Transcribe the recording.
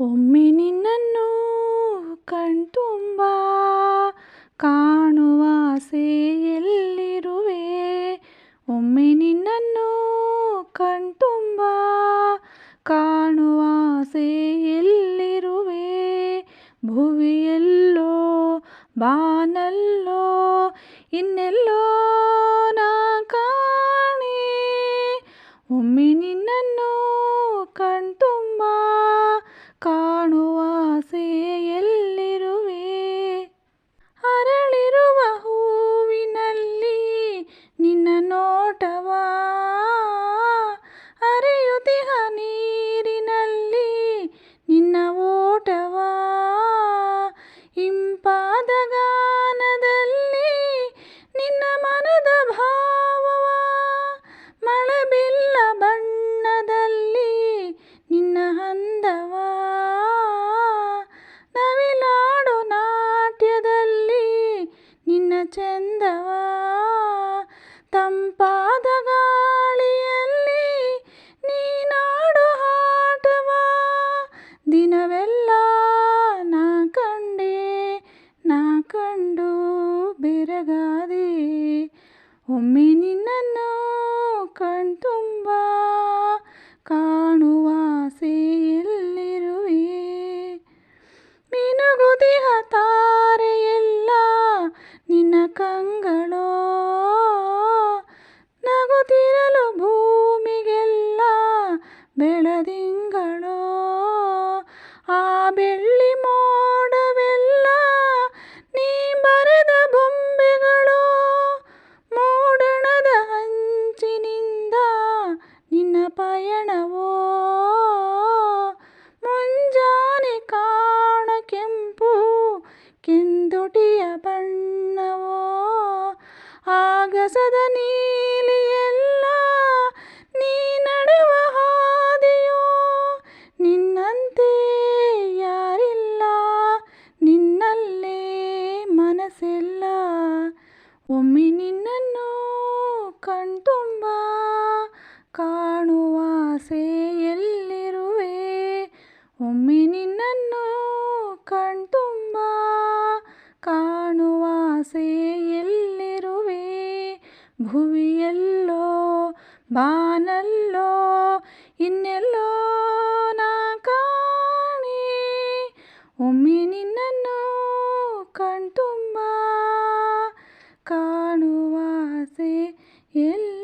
ಒಮ್ಮೆ ನಿನ್ನನ್ನು ಕಣ್ತುಂಬ ಕಾಣುವ ಆಸೆಯಲ್ಲಿರುವೆ. ಒಮ್ಮೆ ನಿನ್ನನ್ನು ಕಣ್ತುಂಬ ಕಾಣುವ ಆಸೆಯಲ್ಲಿರುವೆ. ಭುವಿಯಲ್ಲೋ ಬಾನಲ್ಲೋ ಇನ್ನೆಲ್ಲೋ ಚಂದವ ತಂಪಾದ ಗಾಳಿಯಲ್ಲಿ ನೀನಾಡು ಆಟವ ದಿನವೆಲ್ಲ ನಾ ಕಂಡೆ ನಾ ಕಂಡು ಬೆರಗಾದೆ. ಒಮ್ಮೆ ನಿನ್ನನ್ನು ಕಣ್ತುಂಬ ಬೆಳ್ಳಿ ಮೋಡವೆಲ್ಲ ನೀ ಬರೆದ ಬೊಂಬೆಗಳು. ಮೂಡಣದ ಹಂಚಿನಿಂದ ನಿನ್ನ ಪಯಣವೋ. ಮುಂಜಾನೆ ಕಾಣ ಕೆಂಪು ಕೆಂದುಟಿಯ ಬಣ್ಣವೋ. ಆಗಸದ ನೀಲಿಯೆಲ್ಲ ಮನಸ್ಸೆಲ್ಲ ಒಮ್ಮೆ ನಿನ್ನನ್ನು ಕಣ್ತುಂಬ. ಕಾಣುವ ಆಸೆ ಎಲ್ಲಿರುವೆ ಒಮ್ಮೆ ನಿನ್ನನ್ನು ಕಣ್ತುಂಬ. ಕಾಣುವ ಆಸೆ ಎಲ್ಲಿರುವೆ ಭುವಿಯಲ್ಲೋ, ಬಾನಲ್ಲೋ, ಇನ್ನೆಲ್ಲೋ ನಾ ಕಾಣೀ. ಒಮ್ಮೆ ನಿನ್ನನ್ನು ಕಣ್ತುಂಬ. ಕಾಣುವ ಆಸೆ ಎಲ್ಲಿ